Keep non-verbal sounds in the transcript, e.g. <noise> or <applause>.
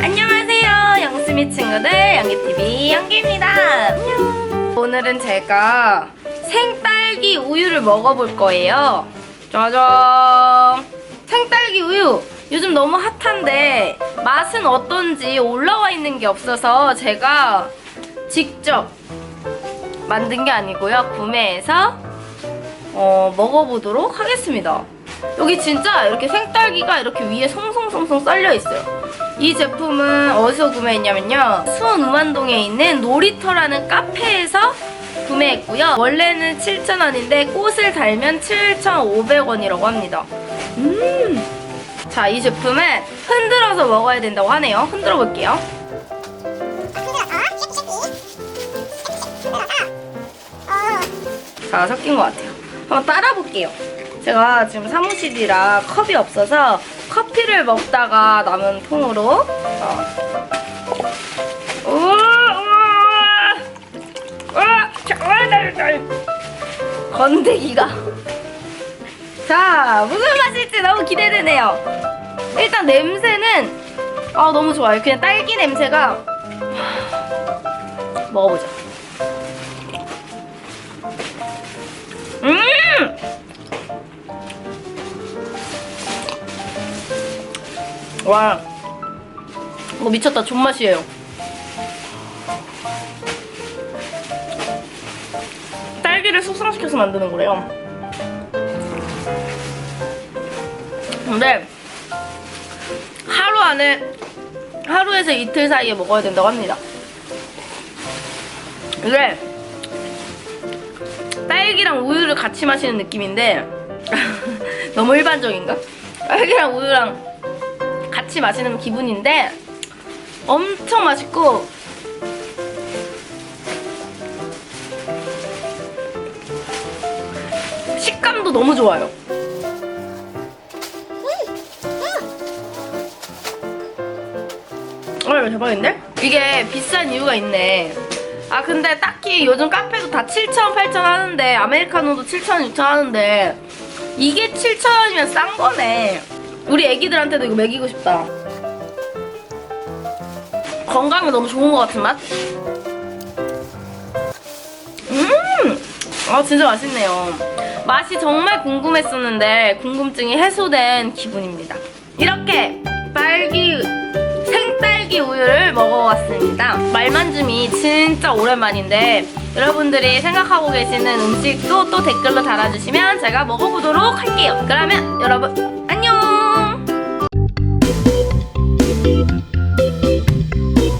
안녕하세요. 영수미 친구들 영기TV 영기입니다. 안녕. 오늘은 제가 생딸기 우유를 먹어볼 거예요. 짜잔. 생딸기 우유. 요즘 너무 핫한데 맛은 어떤지 올라와 있는 게 없어서 제가 직접 만든 게 아니고요. 구매해서 어, 먹어보도록 하겠습니다. 여기 진짜 이렇게 생딸기가 이렇게 위에 송송송송 썰려 있어요 이 제품은 어디서 구매했냐면요. 수원 우만동에 있는 놀이터라는 카페에서 구매했고요. 원래는 7,000원인데 꽃을 달면 7,500원이라고 합니다. 음. 자, 이 제품은 흔들어서 먹어야 된다고 하네요. 흔들어 볼게요. 자, 섞인 것 같아요. 한번 따라 볼게요. 제가 지금 사무실이라 컵이 없어서 커피를 먹다가 남은 통으로. 어. 건더기가. 자 무슨 맛일지 너무 기대되네요. 일단 냄새는 아 너무 좋아요. 그냥 딸기 냄새가 먹어보자 와, 이거 미쳤다. 존맛이에요. 딸기를 숙성시켜서 만드는 거래요. 근데 하루 안에 하루에서 이틀 사이에 먹어야 된다고 합니다. 이게 딸기랑 우유를 같이 마시는 느낌인데 <laughs> 너무 일반적인가? 딸기랑 우유랑 같이 마시는 기분인데 엄청 맛있고 식감도 너무 좋아요. 어, 대박인데? 이게 비싼 이유가 있네. 아, 근데 딱히 요즘 카페도 다 7,000원, 8,000원 하는데, 아메리카노도 7,000원, 6,000원 하는데, 이게 7,000원이면 싼 거네. 우리 애기들한테도 이거 먹이고 싶다. 건강에 너무 좋은 것 같은 맛? 음! 아, 진짜 맛있네요. 맛이 정말 궁금했었는데, 궁금증이 해소된 기분입니다. 이렇게 딸기, 생딸기 우유를 먹어봤습니다. 말만듦이 진짜 오랜만인데, 여러분들이 생각하고 계시는 음식도 또 댓글로 달아주시면 제가 먹어보도록 할게요. 그러면 여러분,